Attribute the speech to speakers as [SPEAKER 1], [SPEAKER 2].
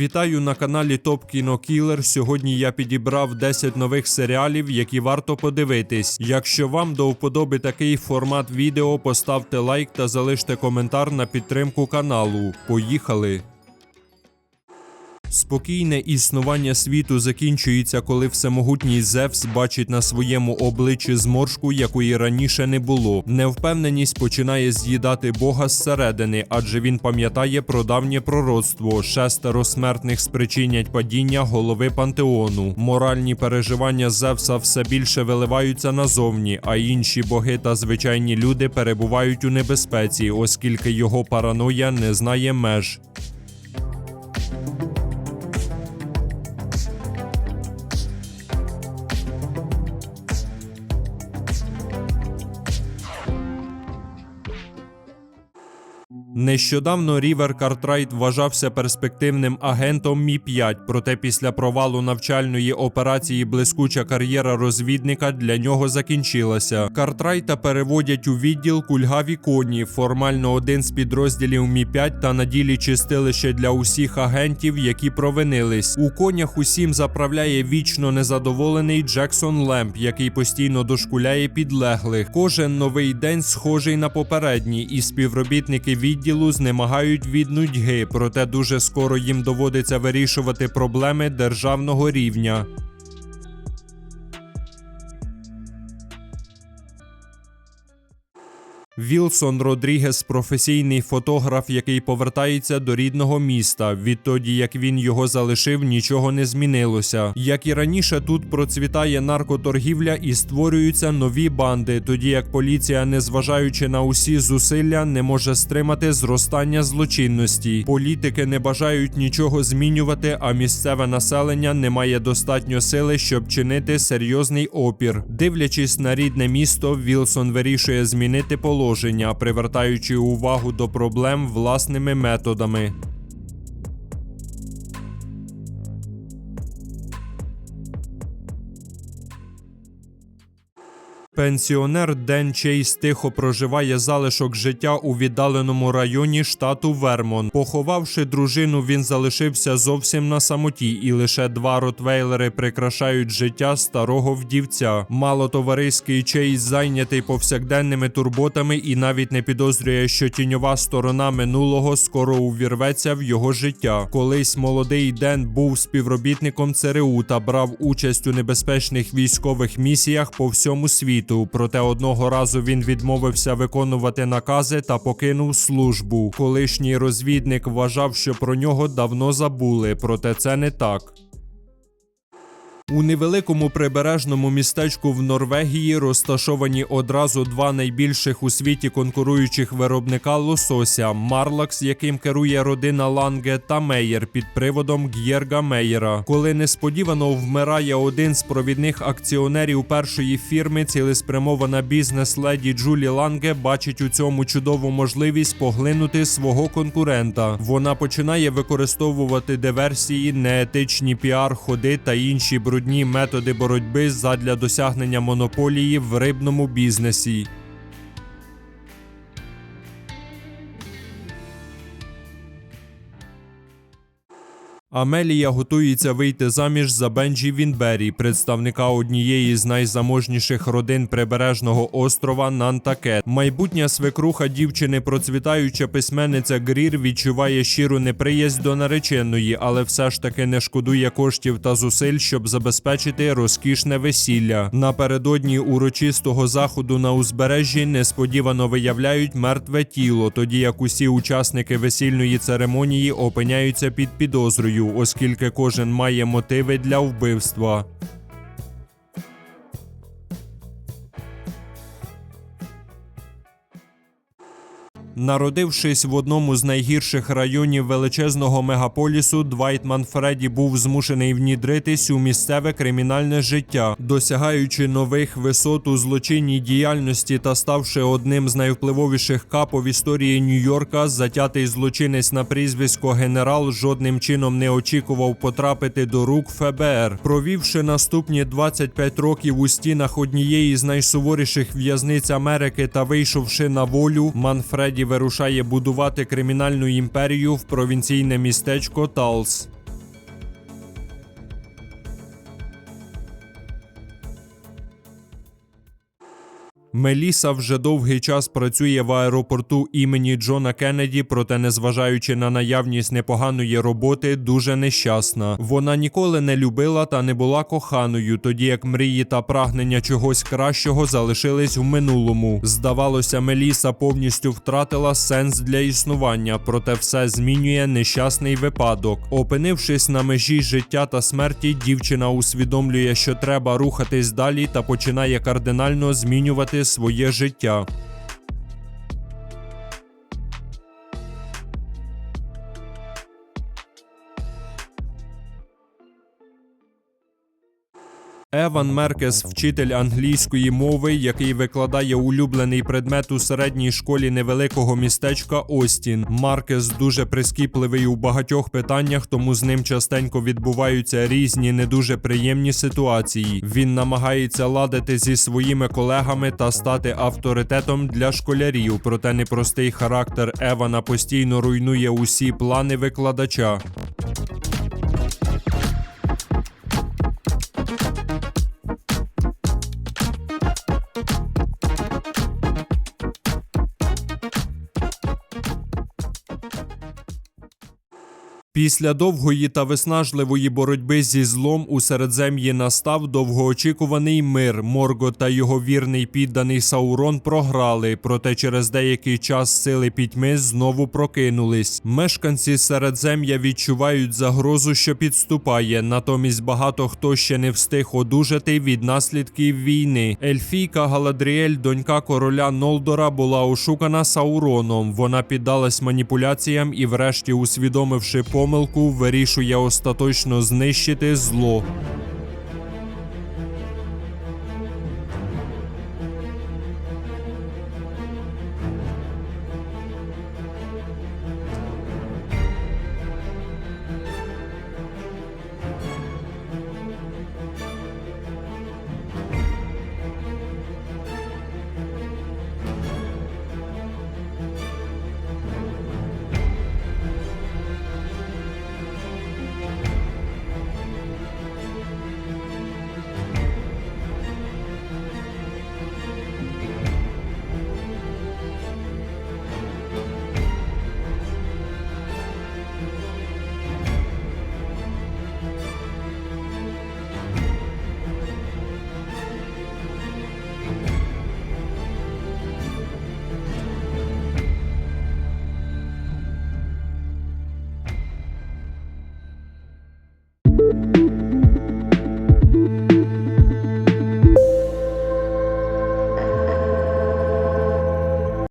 [SPEAKER 1] Вітаю на каналі Топ Кіно Кілер. Сьогодні я підібрав 10 нових серіалів, які варто подивитись. Якщо вам до вподоби такий формат відео, поставте лайк та залиште коментар на підтримку каналу. Поїхали! Спокійне існування світу закінчується, коли всемогутній Зевс бачить на своєму обличчі зморшку, якої раніше не було. Невпевненість починає з'їдати Бога зсередини, адже він пам'ятає про давнє пророцтво. Шестеро смертних спричинять падіння голови пантеону. Моральні переживання Зевса все більше виливаються назовні, а інші боги та звичайні люди перебувають у небезпеці, оскільки його параноя не знає меж. Нещодавно Рівер Картрайт вважався перспективним агентом Мі 5 проте після провалу навчальної операції блискуча кар'єра розвідника для нього закінчилася. Картрайта переводять у відділ кульгаві коні, формально один з підрозділів Мі 5 та на ділі чистилище для усіх агентів, які провинились. У конях усім заправляє вічно незадоволений Джексон Лемп, який постійно дошкуляє підлеглих. Кожен новий день схожий на попередній, і співробітники відділу знемагають від нудьги, проте дуже скоро їм доводиться вирішувати проблеми державного рівня. Вілсон Родрігес професійний фотограф, який повертається до рідного міста. Відтоді, як він його залишив, нічого не змінилося. Як і раніше, тут процвітає наркоторгівля і створюються нові банди, тоді як поліція, незважаючи на усі зусилля, не може стримати зростання злочинності. Політики не бажають нічого змінювати, а місцеве населення не має достатньо сили, щоб чинити серйозний опір. Дивлячись на рідне місто, Вілсон вирішує змінити положення, привертаючи увагу до проблем власними методами. Пенсіонер Ден Чейз тихо проживає залишок життя у віддаленому районі штату Вермон. Поховавши дружину, він залишився зовсім на самоті, і лише два ротвейлери прикрашають життя старого вдівця. Мало товариський Чейз зайнятий повсякденними турботами і навіть не підозрює, що тіньова сторона минулого скоро увірветься в його життя. Колись молодий Ден був співробітником ЦРУ та брав участь у небезпечних військових місіях по всьому світу. Проте одного разу він відмовився виконувати накази та покинув службу. Колишній розвідник вважав, що про нього давно забули, проте це не так. У невеликому прибережному містечку в Норвегії розташовані одразу два найбільших у світі конкуруючих виробника лосося Марлакс, яким керує родина Ланге, та Мейєр під приводом Г'єрга Мейєра. Коли несподівано вмирає один з провідних акціонерів першої фірми, цілеспрямована бізнес-леді Джулі Ланге бачить у цьому чудову можливість поглинути свого конкурента. Вона починає використовувати диверсії, неетичні піар-ходи та інші брудні методи боротьби задля досягнення монополії в рибному бізнесі. Амелія готується вийти заміж за Бенджі Вінбері, представника однієї з найзаможніших родин прибережного острова Нантакет. Майбутня свекруха дівчини, процвітаюча письменниця Грір, відчуває щиру неприязнь до нареченої, але все ж таки не шкодує коштів та зусиль, щоб забезпечити розкішне весілля. Напередодні урочистого заходу на узбережжі несподівано виявляють мертве тіло, тоді як усі учасники весільної церемонії опиняються під підозрою оскільки кожен має мотиви для вбивства. Народившись в одному з найгірших районів величезного мегаполісу, Двайтман Фредді був змушений внідритись у місцеве кримінальне життя, досягаючи нових висот у злочинній діяльності та ставши одним з найвпливовіших капов історії Нью-Йорка, затятий злочинець на прізвисько генерал жодним чином не очікував потрапити до рук ФБР. Провівши наступні 25 років у стінах однієї з найсуворіших в'язниць Америки та вийшовши на волю, Манфреді вирушає будувати кримінальну імперію в провінційне містечко Талс. Меліса вже довгий час працює в аеропорту імені Джона Кеннеді, проте, незважаючи на наявність непоганої роботи, дуже нещасна. Вона ніколи не любила та не була коханою, тоді як мрії та прагнення чогось кращого залишились в минулому. Здавалося, Меліса повністю втратила сенс для існування, проте все змінює нещасний випадок. Опинившись на межі життя та смерті, дівчина усвідомлює, що треба рухатись далі та починає кардинально змінювати своє життя. Еван Меркес, вчитель англійської мови, який викладає улюблений предмет у середній школі невеликого містечка Остін. Маркес дуже прискіпливий у багатьох питаннях, тому з ним частенько відбуваються різні не дуже приємні ситуації. Він намагається ладити зі своїми колегами та стати авторитетом для школярів. Проте непростий характер Евана постійно руйнує усі плани викладача. Після довгої та виснажливої боротьби зі злом у Середзем'ї настав довгоочікуваний мир. Морго та його вірний підданий Саурон програли, проте через деякий час сили пітьми знову прокинулись. Мешканці Середзем'я відчувають загрозу, що підступає. Натомість багато хто ще не встиг одужати від наслідків війни. Ельфійка Галадріель, донька короля Нолдора, була ошукана Сауроном. Вона піддалась маніпуляціям і, врешті, усвідомивши помилку, вирішує остаточно знищити зло.